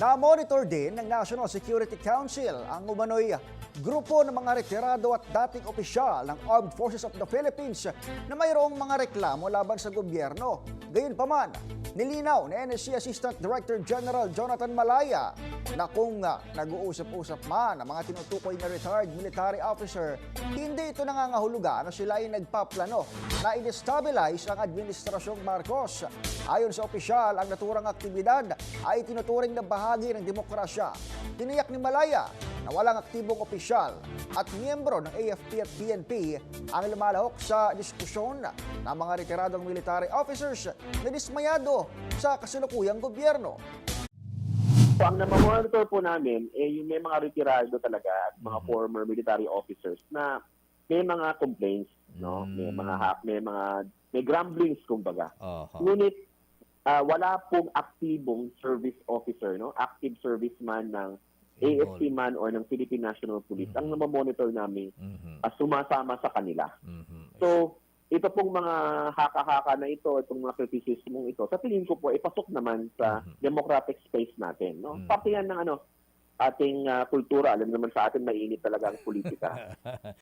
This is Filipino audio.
Na-monitor din ng National Security Council ang umano'y grupo ng mga retirado at dating opisyal ng Armed Forces of the Philippines na mayroong mga reklamo laban sa gobyerno. Gayunpaman, nilinaw ni NSC Assistant Director General Jonathan Malaya na kung ah, nag-uusap-usap man ang mga tinutukoy na retired military officer, hindi ito nangangahulugan na sila ay nagpaplano na in-stabilize ang Administrasyong Marcos. Ayon sa opisyal, ang naturang aktibidad ay tinuturing na bahagi ng demokrasya. Tiniyak ni Malaya na walang aktibong opisyal at miyembro ng AFP at PNP ang lumalahok sa diskusyon ng mga retiradong military officers na dismayado sa kasalukuyang gobyerno. So, ang namamonitor po namin, eh, yung may mga retirado talaga at mga former military officers na may mga complaints, no? May Mm. mga ha- may mga may grumblings kumbaga. Aha. Ngunit ah, wala pong aktibong service officer, no? Active serviceman ng AFP man or ng Philippine National Police. Ang namamonitor namin Mhm. ah, sumasama sa kanila. Mhm. So, ito pong mga haka-haka na ito, itong mga criticism ito, sa tingin ko po, ipasok naman sa Mhm. democratic space natin. No? Mhm. Parte yan ng ano, ating ah, kultura. Alam naman sa atin, mainit talaga ang politika.